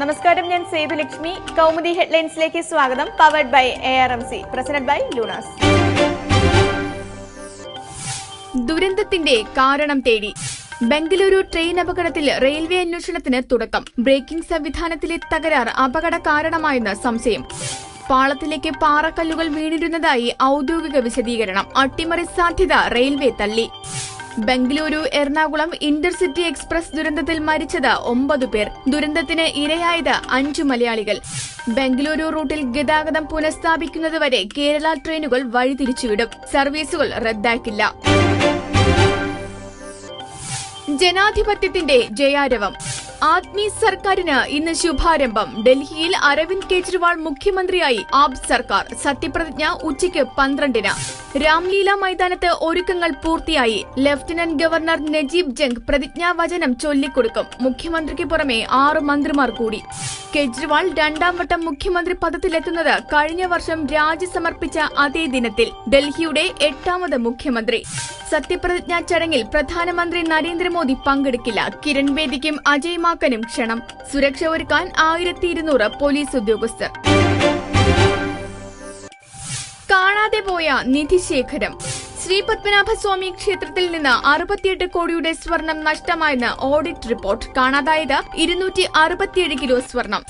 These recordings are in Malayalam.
നമസ്കാരം ഞാൻ സേതുലക്ഷ്മി. കൗമുദി ഹെഡ്ലൈൻസിലേക്ക് സ്വാഗതം. Powered by A R M C presented by Lunars. ദുരന്തത്തിന്റെ കാരണം തേടി ബംഗളൂരു ട്രെയിൻ അപകടത്തിൽ റെയിൽവേ അന്വേഷണത്തിന് തുടക്കം. ബ്രേക്കിംഗ് സംവിധാനത്തിലെ തകരാർ അപകട കാരണമായെന്ന് സംശയം. പാളത്തിലേക്ക് പാറക്കല്ലുകൾ വീണിരുന്നതായി ഔദ്യോഗിക വിശദീകരണം. അട്ടിമറി സാധ്യത റെയിൽവേ തള്ളി. ബംഗളൂരു എറണാകുളം ഇന്റർസിറ്റി എക്സ്പ്രസ് ദുരന്തത്തിൽ മരിച്ചത് ഒമ്പത് പേർ. ദുരന്തത്തിന് ഇരയായത് അഞ്ചു മലയാളികൾ. ബംഗളൂരു റൂട്ടിൽ ഗതാഗതം പുനഃസ്ഥാപിക്കുന്നതുവരെ കേരള ട്രെയിനുകൾ വഴിതിരിച്ചുവിടും. സർവീസുകൾ റദ്ദാക്കില്ല. ജനാധിപത്യത്തിന്റെ ജയാരവം. ആത്മീ സർക്കാരിന് ഇന്ന് ശുഭാരംഭം. ഡൽഹിയിൽ അരവിന്ദ് കെജ്രിവാൾ മുഖ്യമന്ത്രിയായി ആബ് സർക്കാർ. സത്യപ്രതിജ്ഞ ഉച്ചയ്ക്ക് പന്ത്രണ്ടിന്. രാംലീല മൈതാനത്ത് ഒരുക്കങ്ങൾ പൂർത്തിയായി. ലഫ്റ്റനന്റ് ഗവർണർ നജീബ് ജംഗ് പ്രതിജ്ഞാവചനം ചൊല്ലിക്കൊടുക്കും. മുഖ്യമന്ത്രിക്ക് പുറമെ ആറ് മന്ത്രിമാർ കൂടി. കെജ്രിവാൾ രണ്ടാം വട്ടം മുഖ്യമന്ത്രി പദത്തിലെത്തുന്നത് കഴിഞ്ഞ വർഷം രാജി സമർപ്പിച്ച അതേ ദിനത്തിൽ. ഡൽഹിയുടെ എട്ടാമത് മുഖ്യമന്ത്രി. സത്യപ്രതിജ്ഞാ ചടങ്ങിൽ പ്രധാനമന്ത്രി നരേന്ദ്രമോദി പങ്കെടുക്കില്ല. കിരൺ ബേദിക്കും അജയ് മാക്കനും ക്ഷണം. സുരക്ഷ ഒരുക്കാൻ ആയിരത്തി ഇരുന്നൂറ് പോലീസ് ഉദ്യോഗസ്ഥർ. കാണാതെ പോയ നിധിശേഖരം ശ്രീ പത്മനാഭസ്വാമി ക്ഷേത്രത്തിൽ നിന്ന് അറുപത്തിയെട്ട് കോടിയുടെ സ്വർണം നഷ്ടമായെന്ന് ഓഡിറ്റ് റിപ്പോർട്ട് കാണാതായത് ഇരുന്നൂറ്റി അറുപത്തിയേഴ് കിലോ സ്വർണം.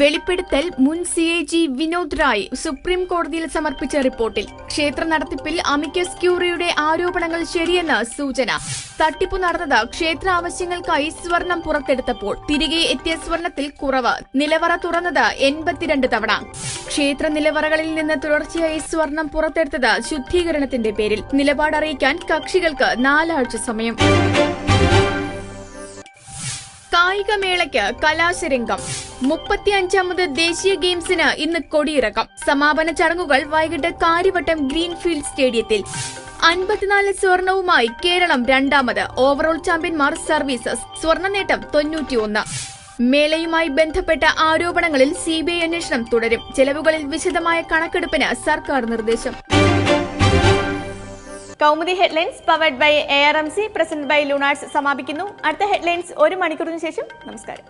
വെളിപ്പെടുത്തൽ മുൻ C A G Vinod Rai supreme കോടതിയിൽ സമർപ്പിച്ച റിപ്പോർട്ടിൽ. ക്ഷേത്ര നടത്തിപ്പിൽ അമിക്കസ് ക്യൂറിയുടെ ആരോപണങ്ങൾ ശരിയെന്ന് സൂചന. തട്ടിപ്പു നടന്നത് ക്ഷേത്ര ആവശ്യങ്ങൾക്കായി സ്വർണം പുറത്തെടുത്തപ്പോൾ തിരികെ എത്തിയ സ്വർണത്തിൽ കുറവ്. നിലവറ തുറന്നത് എൺപത്തിരണ്ട് തവണ. ക്ഷേത്ര നിലവറകളിൽ നിന്ന് തുടർച്ചയായി സ്വർണം പുറത്തെടുത്തത് ശുദ്ധീകരണത്തിന്റെ പേരിൽ. നിലപാടറിയിക്കാൻ കക്ഷികൾക്ക് നാലാഴ്ച സമയം. കായികമേളയ്ക്ക് കലാശരംഗം. മുപ്പത്തിയഞ്ചാമത് ദേശീയ ഗെയിംസിന് ഇന്ന് കൊടിയിറക്കം. സമാപന ചടങ്ങുകൾ വൈകിട്ട് കാര്യവട്ടം ഗ്രീൻഫീൽഡ് സ്റ്റേഡിയത്തിൽ. അൻപത്തിനാല് സ്വർണവുമായി കേരളം രണ്ടാമത്. ഓവറോൾ ചാമ്പ്യന്മാർ സർവീസസ്. സ്വർണ നേട്ടം തൊണ്ണൂറ്റിയൊന്ന്. മേളയുമായി ബന്ധപ്പെട്ട ആരോപണങ്ങളിൽ സി ബി ഐ അന്വേഷണം തുടരും. ചെലവുകളിൽ വിശദമായ കണക്കെടുപ്പിന് സർക്കാർ നിർദ്ദേശം. Kaumudi headlines powered by A R M C present by Lunars സമാപിക്കുന്നു. അടുത്ത ഹെഡ്ലൈൻസ് ഒരു മണിക്കൂറിന് ശേഷം. നമസ്കാരം.